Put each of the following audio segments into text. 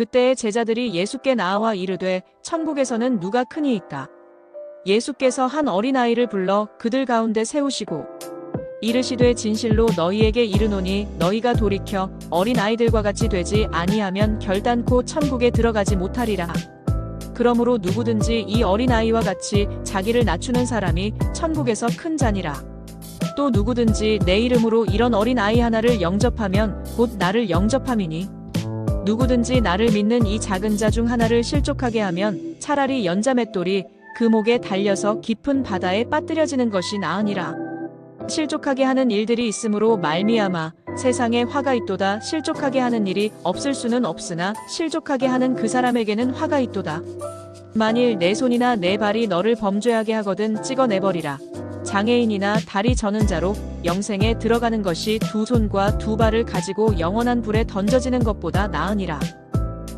그때의 제자들이 예수께 나와 이르되 천국에서는 누가 크니이까 예수께서 한 어린아이를 불러 그들 가운데 세우시고 이르시되 진실로 너희에게 이르노니 너희가 돌이켜 어린아이들과 같이 되지 아니하면 결단코 천국에 들어가지 못하리라. 그러므로 누구든지 이 어린아이와 같이 자기를 낮추는 사람이 천국에서 큰 자니라. 또 누구든지 내 이름으로 이런 어린아이 하나를 영접하면 곧 나를 영접함이니 누구든지 나를 믿는 이 작은 자 중 하나를 실족하게 하면 차라리 연자맷돌이 그 목에 달려서 깊은 바다에 빠뜨려지는 것이 나으니라. 실족하게 하는 일들이 있으므로 말미암아 세상에 화가 있도다. 실족하게 하는 일이 없을 수는 없으나 실족하게 하는 그 사람에게는 화가 있도다. 만일 내 손이나 내 발이 너를 범죄하게 하거든 찍어내버리라. 장애인이나 다리 저는 자로 영생에 들어가는 것이 두 손과 두 발을 가지고 영원한 불에 던져지는 것보다 나으니라.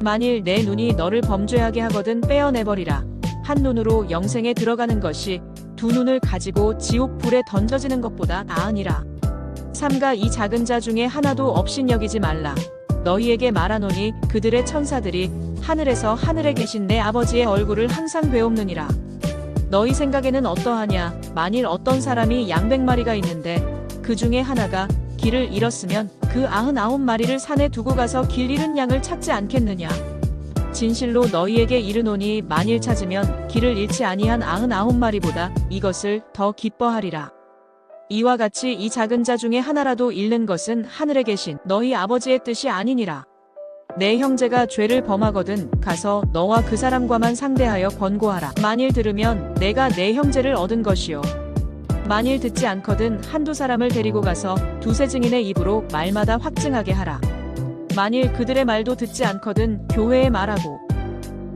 만일 내 눈이 너를 범죄하게 하거든 빼어내버리라. 한 눈으로 영생에 들어가는 것이 두 눈을 가지고 지옥 불에 던져지는 것보다 나으니라. 삼가 이 작은 자 중에 하나도 없인 여기지 말라. 너희에게 말하노니 그들의 천사들이 하늘에서 하늘에 계신 내 아버지의 얼굴을 항상 배옵느니라. 너희 생각에는 어떠하냐? 만일 어떤 사람이 양백 마리가 있는데 그 중에 하나가 길을 잃었으면 그 아흔아홉 마리를 산에 두고 가서 길 잃은 양을 찾지 않겠느냐? 진실로 너희에게 이르노니 만일 찾으면 길을 잃지 아니한 아흔아홉 마리보다 이것을 더 기뻐하리라. 이와 같이 이 작은 자 중에 하나라도 잃는 것은 하늘에 계신 너희 아버지의 뜻이 아니니라. 내 형제가 죄를 범하거든 가서 너와 그 사람과만 상대하여 권고하라. 만일 들으면 내가 내 형제를 얻은 것이요. 만일 듣지 않거든 한두 사람을 데리고 가서 두세 증인의 입으로 말마다 확증하게 하라. 만일 그들의 말도 듣지 않거든 교회에 말하고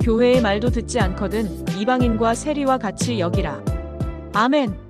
교회의 말도 듣지 않거든 이방인과 세리와 같이 여기라. 아멘.